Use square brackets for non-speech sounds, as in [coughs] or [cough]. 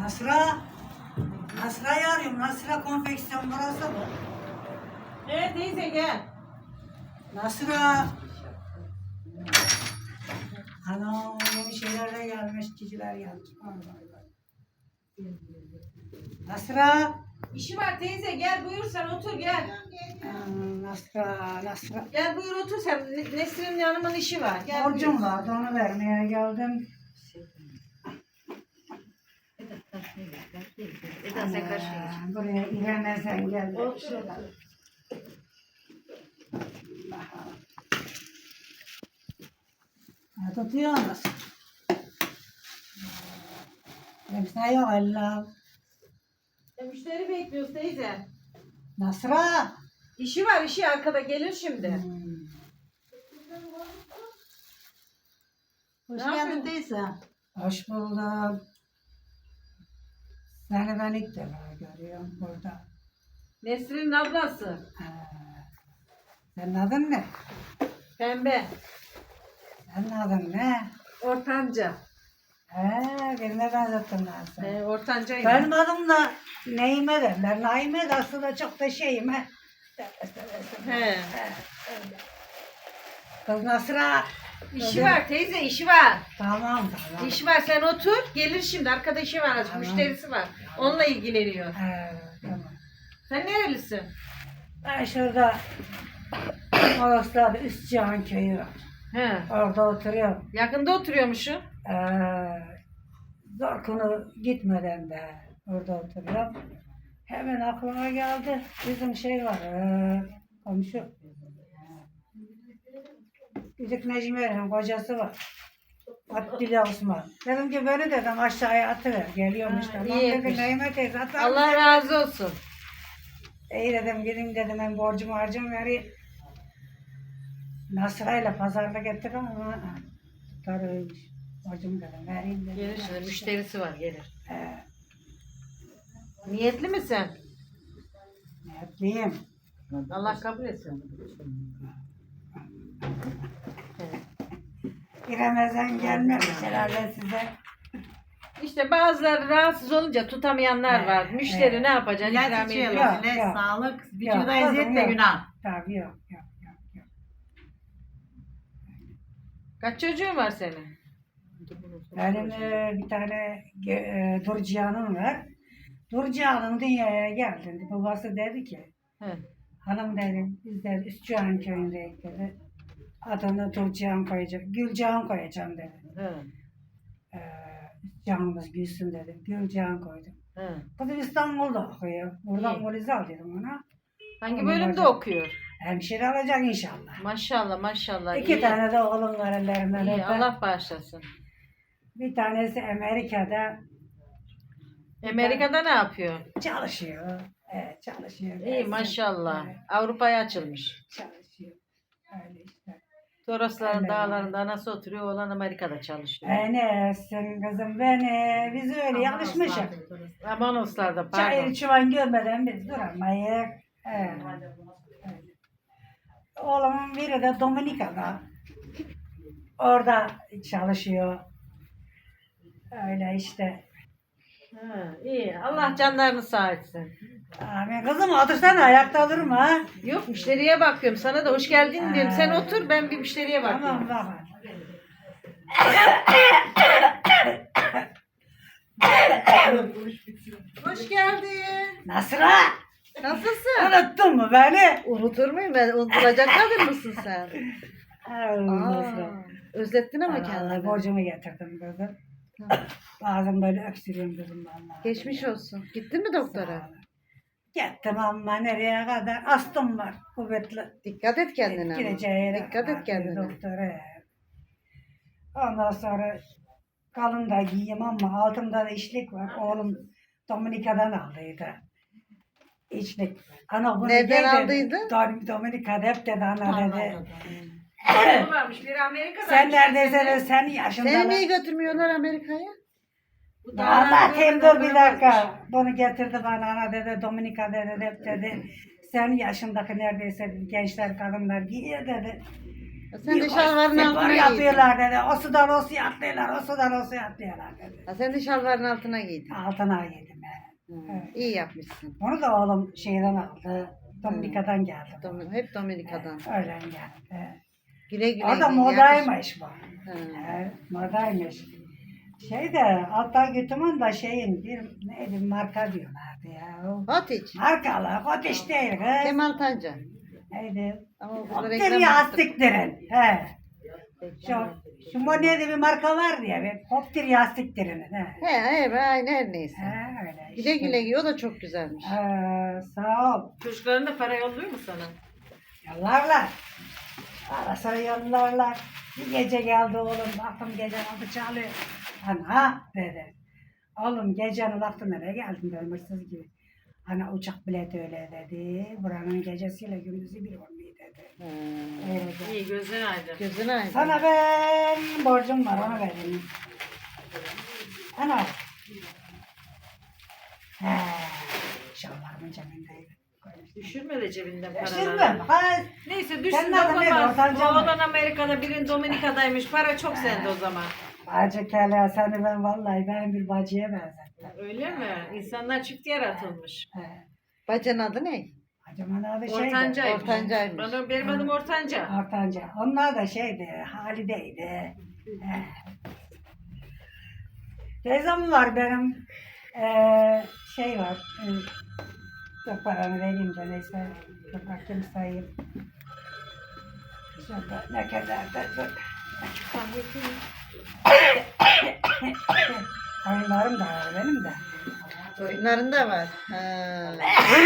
Nasra. Nasra'yı arıyorum. Nasra konfeksiyon burası mı? Evet teyze gel. Nasra. Ana yeni şeyler de gelmiş. Ciciler gelmiş. Nasra. İşi var teyze gel buyur sen otur gel. Aa, Nasra, Nasra. Gel buyur otur sen. Ne- Nesrin'in yanımın işi var. Gel buyur. Borcum vardı onu vermeye geldim. Eda sen karşıya geç. Buraya İrem'e sen gel. Otur. Ha, tutuyor musun? Hepsine yok Allah. E, müşteri bekliyoruz teyze. Nasra. İşi var işi arkada gelir şimdi. Hmm. Hoş geldin teyze. Hoş buldum. Seni ben ilk defa görüyorum burada. Nesrin'in ablası. Ha. Senin adın ne? Pembe. Senin adın ne? Ortanca. He, birine benzettim ben seni. E, ortancayım. Benim adım da Neyime derler. Naime de aslında çok da şeyime. He. Kız Nasra. İşi var teyze işi var. Tamam tamam. İşi var sen otur. Gelir şimdi arkada işi var. Tamam. Müşterisi var. Onunla ilgileniyor. He, tamam. Sen nerelisin? Ben şurada Ağustos'ta Üstcihan köyü var. He. Orada oturuyorum. Yakında oturuyormuşsun. Ee, Zorkun'u gitmeden de orada oturuyorum. Hemen aklıma geldi. Bizim şey var. ee, komşu. Küçük Necmiye'nin kocası var. Abdülha Osman. Dedim ki beni dedim aşağıya atıver. Geliyormuş Ha, tamam iyi dedim. Neyime teyze atar Allah mısın? razı olsun. İyi dedim gidin dedim ben borcumu harcım vereyim. Nasırayla pazarda getirdim ama tutar öyleymiş. Borcumu dedim vereyim dedim. Gelir şimdi müşterisi var gelir. Ee, Niyetli misin? niyetliyim. Allah kabul etsin. Giremezden gelmemiş herhalde size. İşte bazıları rahatsız olunca tutamayanlar var. Müşteri evet. ne yapacaksın? İlaç İkram ediyor. içiyorlar. Yok, Ne yok. sağlık, Yok, vücuda eziyet de yok. günah. Tabii yok yok yok. yok. Kaç çocuğun var senin? Benim e, bir tane ge- e, Durcihan'ım var. Durcihan'ın dünyaya geldiğinde babası dedi ki He. Hanım dedim, biz de Üstçühan köyündeyiz dedi. Adını Turcihan koyacak, Gülcihan koyacağım dedi. He. Ee, Üstçühan'ımız gülsün dedi. Gülcihan koydum. He. Kızım İstanbul'da okuyor. Buradan İyi. al dedim ona. Hangi Onun bölümde hocam. okuyor? Hemşire alacak inşallah. Maşallah maşallah. İki iyi. tane de oğlum var ellerinden. İyi, öper. Allah bağışlasın. Bir tanesi Amerika'da Amerika'da ne yapıyor? çalışıyor. Evet, çalışıyor. İyi maşallah. Evet, Avrupa'ya açılmış. çalışıyor. Öyle. Torosların Öyle. dağlarında anası oturuyor, oğlan Amerika'da çalışıyor. Enesin kızım beni. Biz öyle yanlışmışız. Amanoslar'da Çayır pardon. çuvan görmeden biz duramayız. Evet. Evet. Oğlumun biri de Dominika'da. Orada çalışıyor. Öyle işte. Ha, iyi. Allah canlarını sağ etsin. Amin. Kızım otursana ayakta durma. ha. Yok müşteriye bakıyorum. Sana da hoş geldin diyorum. Sen otur ben bir müşteriye bakayım. Tamam baba. Hoş geldin. Nasra? Nasılsın? Unuttun mu beni? Unutur muyum ben? Unutulacak kadın mısın sen? Ay, Nasra. Aa, özlettin ama Allah kendini. borcumu getirdim kızım. Bazen böyle öksürüyorum kızım vallahi. Geçmiş olsun. Gittin mi Sağ doktora? Gittim ama nereye kadar? Astım var kuvvetli. Dikkat et kendine. ama. Gireceği yere Dikkat et kendine. Doktora. Ondan sonra kalın da giyeyim ama altımda da işlik var. Oğlum Dominika'dan aldıydı. İçlik. Ana bunu Nereden giy dedi. aldıydı? Dom- Dominika'da hep dedi ana dedi. [coughs] Varmış? Biri Amerika'da. Sen neredeyse de sen yaşında. Seni niye götürmüyorlar Amerika'ya? Anlatayım dur bir dakika. Bunu getirdi bana ana dedi Dominika dedi hep dedi. Sen yaşındaki neredeyse gençler kadınlar giyiyor dedi. Ha, Sen de şalvarın spor altına giydin. yapıyorlar dedi. O sudan o suya atlıyorlar, o sudan o suya atlıyorlar dedi. Ha, sen de şalvarın altına giydin. Altına yedim ben. Hı, Evet. İyi yapmışsın. Onu da oğlum şeyden aldı. Dominika'dan geldi. bu. Domin- hep Dominika'dan. Öğlen geldi. Güle güle. O da giy, yakış- modaymış bu. Ha. Evet, modaymış. Şey de altta götümün da şeyin bir neydi marka diyorlardı ya. O Hotiç. Markalı, Hotiş değil kız. Kemal Tanca. Neydi? Ama burada Hoptir reklam yaptık. yastiktirin. He. Şu, şu Mone'de bir marka var diye. bir Hoptir yastiktirin. He. He, he, aynı her neyse. He, öyle Güle işte. güle giy, o da çok güzelmiş. He, sağ ol. Çocuklarına para yolluyor mu sana? Yollarlar. Ara sıra yollarlar. Bir gece geldi oğlum. Baktım gece kapı çalıyor. Ana dedi. Oğlum gecenin vakti nereye geldin dedim hırsız gibi. Ana uçak bileti öyle dedi. Buranın gecesiyle gündüzü bir olmuyor dedi. Ha. Öyle dedi. İyi gözün aydın. Gözün aydın. Sana ben borcum var onu vereyim. Ana. He. Şalvarımın cebindeydi. Düşürme de cebinden paraları. Düşürmem. Ha, Neyse düşsün Senin adın neydi? dokunmaz. Ortanca mı? Oğlan Amerika'da birin Dominika'daymış. Para çok sende o zaman. Bacı kele seni ben vallahi ben bir bacıya benzettim. Öyle mi? İnsanlar çift yaratılmış. He. Bacın adı ne? Bacımın adı şeydi. Ortancaymış. Ortancaymış. Bana, benim adım Ortanca. Ortanca. Onlar da şeydi, Halide'ydi. He. Teyzem var benim. Ee, şey var. E, dur paranı vereyim de neyse. Dur bakayım sayayım. Şurada ne kadar da dur. Oyunlarım da var benim de. Oyunların da var. Ha.